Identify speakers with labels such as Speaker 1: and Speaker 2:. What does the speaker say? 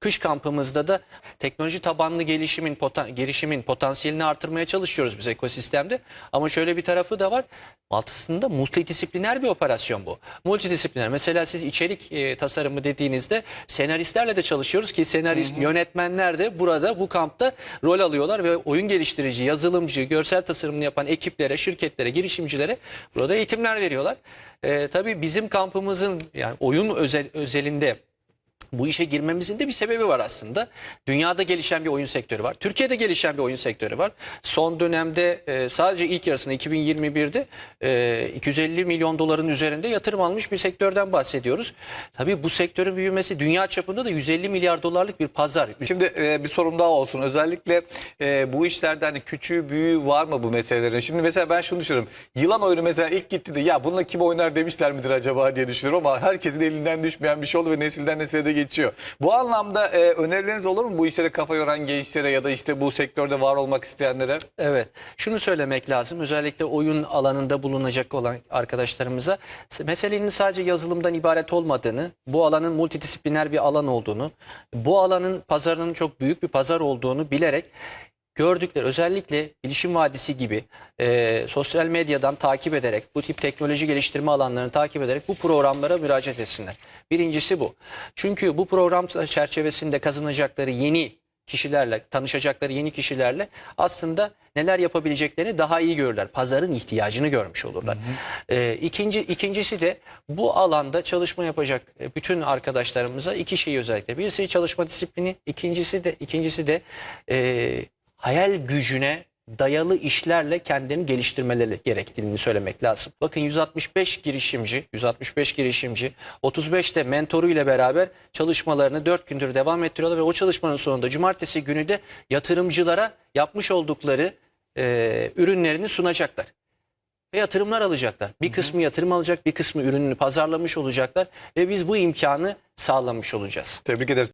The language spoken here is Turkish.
Speaker 1: Kış kampımızda da teknoloji tabanlı gelişimin potan, gelişimin potansiyelini artırmaya çalışıyoruz biz ekosistemde. Ama şöyle bir tarafı da var. Aslında multidisipliner bir operasyon bu. Multidisipliner. Mesela siz içerik e, tasarımı dediğinizde senaristlerle de çalışıyoruz ki senarist yönetmenler de burada bu kampta rol alıyorlar ve oyun geliştirici, yazılımcı, görsel tasarımını yapan ekiplere, şirketlere, girişimcilere burada eğitimler veriyorlar. E, tabii bizim kampımızın yani oyun özel, özelinde bu işe girmemizin de bir sebebi var aslında. Dünyada gelişen bir oyun sektörü var. Türkiye'de gelişen bir oyun sektörü var. Son dönemde e, sadece ilk yarısında 2021'de e, 250 milyon doların üzerinde yatırım almış bir sektörden bahsediyoruz. Tabii bu sektörün büyümesi dünya çapında da 150 milyar dolarlık bir pazar.
Speaker 2: Şimdi e, bir sorum daha olsun. Özellikle e, bu işlerde hani küçüğü büyüğü var mı bu meselelerin? Şimdi mesela ben şunu düşünüyorum. Yılan oyunu mesela ilk gitti de ya bununla kim oynar demişler midir acaba diye düşünüyorum ama herkesin elinden düşmeyen bir şey oldu ve nesilden nesile de geçiyor. Bu anlamda e, önerileriniz olur mu bu işlere kafa yoran gençlere ya da işte bu sektörde var olmak isteyenlere?
Speaker 1: Evet. Şunu söylemek lazım. Özellikle oyun alanında bulunacak olan arkadaşlarımıza meselenin sadece yazılımdan ibaret olmadığını, bu alanın multidisipliner bir alan olduğunu, bu alanın pazarının çok büyük bir pazar olduğunu bilerek gördükleri özellikle Bilişim Vadisi gibi e, sosyal medyadan takip ederek bu tip teknoloji geliştirme alanlarını takip ederek bu programlara müracaat etsinler. Birincisi bu. Çünkü bu program çerçevesinde kazanacakları yeni kişilerle, tanışacakları yeni kişilerle aslında neler yapabileceklerini daha iyi görürler. Pazarın ihtiyacını görmüş olurlar. Ee, ikinci, ikincisi de bu alanda çalışma yapacak e, bütün arkadaşlarımıza iki şey özellikle. Birisi çalışma disiplini, ikincisi de ikincisi de e, hayal gücüne dayalı işlerle kendini geliştirmeleri gerektiğini söylemek lazım. Bakın 165 girişimci, 165 girişimci 35 de mentoru ile beraber çalışmalarını 4 gündür devam ettiriyorlar ve o çalışmanın sonunda cumartesi günü de yatırımcılara yapmış oldukları e, ürünlerini sunacaklar. Ve yatırımlar alacaklar. Bir kısmı yatırım alacak, bir kısmı ürününü pazarlamış olacaklar ve biz bu imkanı sağlamış olacağız.
Speaker 2: Tebrik ederiz.